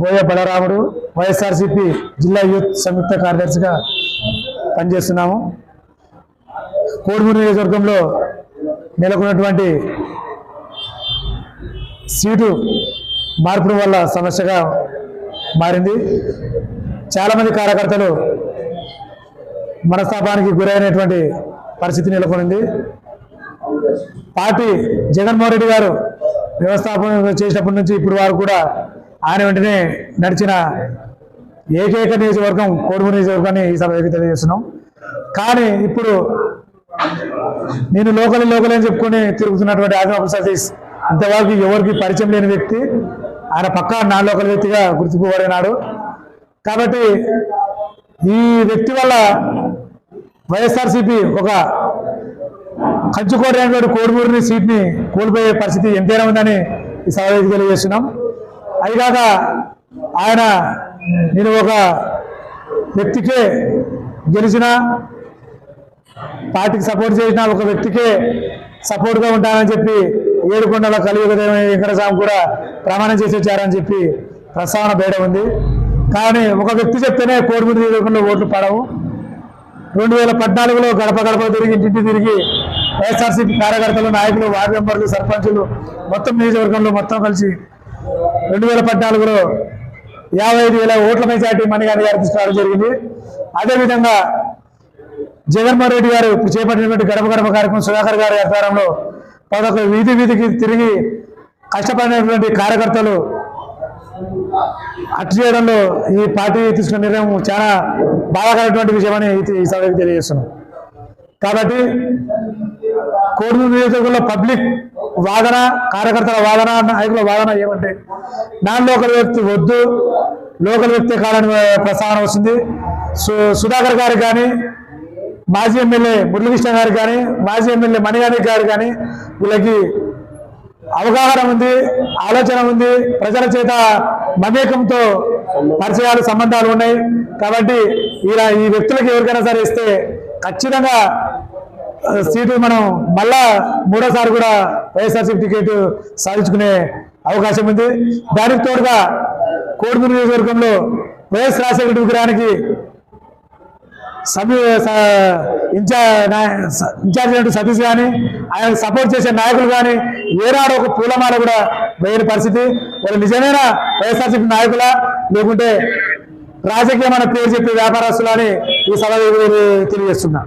బోయ బలరాముడు వైఎస్ఆర్సిపి జిల్లా యూత్ సంయుక్త కార్యదర్శిగా పనిచేస్తున్నాము. కోడుమూరు నియోజకవర్గంలో నెలకొన్నటువంటి సీటు మార్పుల వల్ల సమస్యగా మారింది. చాలామంది కార్యకర్తలు మనస్తాపానికి గురైనటువంటి పరిస్థితి నెలకొనింది. పార్టీ జగన్మోహన్ రెడ్డి గారు వ్యవస్థాపన చేసినప్పటి నుంచి ఇప్పుడు వారు కూడా ఆయన వెంటనే నడిచిన ఏకైక నియోజకవర్గం కోడుమూరు నియోజకవర్గాన్ని ఈ సభ తెలియజేస్తున్నాం. కానీ ఇప్పుడు నేను లోకల్ లోకల్ అని చెప్పుకొని తిరుగుతున్నటువంటి ఆదిమాపు సతీష్ అంతవరకు ఎవరికి పరిచయం లేని వ్యక్తి. ఆయన పక్కా నా లోకల్ వ్యక్తిగా గుర్తింపబడినాడు. కాబట్టి ఈ వ్యక్తి వల్ల వైఎస్ఆర్సీపీ ఒక కంచుకోటైనటువంటి కోడుమూరిని సీట్ని కోల్పోయే పరిస్థితి ఎంతైనా ఉందని ఈ సభ తెలియజేస్తున్నాం. అయినాక ఆయన నేను ఒక వ్యక్తికే గెలిచిన పార్టీకి సపోర్ట్ చేసిన ఒక వ్యక్తికే సపోర్ట్గా ఉంటానని చెప్పి ఏడుకొండల కలియుగ వెంకటస్వామి కూడా ప్రమాణం చేసి వచ్చారని చెప్పి ప్రస్తావన బయట ఉంది. కానీ ఒక వ్యక్తి చెప్తేనే కోడిమూడి నియోజకవర్గంలో ఓట్లు పడవు. రెండు వేల పద్నాలుగులో గడప గడప తిరిగి ఇంటింటి తిరిగి వైఎస్ఆర్సీపీ కార్యకర్తలు నాయకులు వార్డు మెంబర్లు సర్పంచులు మొత్తం నియోజకవర్గంలో మొత్తం కలిసి రెండు వేల పద్నాలుగులో యాభై ఐదు వేల ఓట్ల మెజార్టీ మణిగాంధీ గారికి తీసుకురావడం జరిగింది. అదేవిధంగా జగన్మోహన్ రెడ్డి గారు ఇప్పుడు చేపట్టినటువంటి గడప గడప కార్యక్రమం సుధాకర్ గారి ఆధ్వర్యంలో పదొక వీధి వీధికి తిరిగి కష్టపడినటువంటి కార్యకర్తలు అట్టు చేయడంలో ఈ పార్టీ తీసుకున్న నిర్ణయం చాలా బాధాకరమైనటువంటి విషయమని ఈ సభకి తెలియజేస్తున్నాం. కాబట్టి కోడూరు నియోజకవర్గంలో పబ్లిక్ వాదన కార్యకర్తల వాదన నాయకుల వాదన ఏమంటే నాన్ లోకల్ వ్యక్తి వద్దు లోకల్ వ్యక్తి కాలని ప్రస్తావన వస్తుంది. సు సుధాకర్ గారికి కానీ మాజీ ఎమ్మెల్యే మురళీకృష్ణ గారు కానీ మాజీ ఎమ్మెల్యే మణిగారి గారు కానీ వీళ్ళకి అవగాహన ఉంది ఆలోచన ఉంది ప్రజల చేత మమేకంతో పరిచయాలు సంబంధాలు ఉన్నాయి. కాబట్టి ఇలా ఈ వ్యక్తులకు ఎవరికైనా సరే ఇస్తే ఖచ్చితంగా సీటు మనం మళ్ళా మూడోసారి కూడా వైఎస్ఆర్సీపీ టికెట్ సాధించుకునే అవకాశం ఉంది. దానికి తోడుగా కోడుమూరు నియోజకవర్గంలో వైఎస్ రాజశేఖర విగ్రహానికి సమీ ఇన్ఛార్జ్ ఇన్ఛార్జ్ అయినటువంటి సతీష్ కానీ ఆయన సపోర్ట్ చేసే నాయకులు కానీ ఏనాడు ఒక పూలమాల కూడా వేయని పరిస్థితి. వాళ్ళు నిజమైన వైఎస్ఆర్సీపీ నాయకులా? లేకుంటే రాజకీయమైన పేరు చెప్పే వ్యాపారస్తులని ఈ సభ తెలియజేస్తున్నా.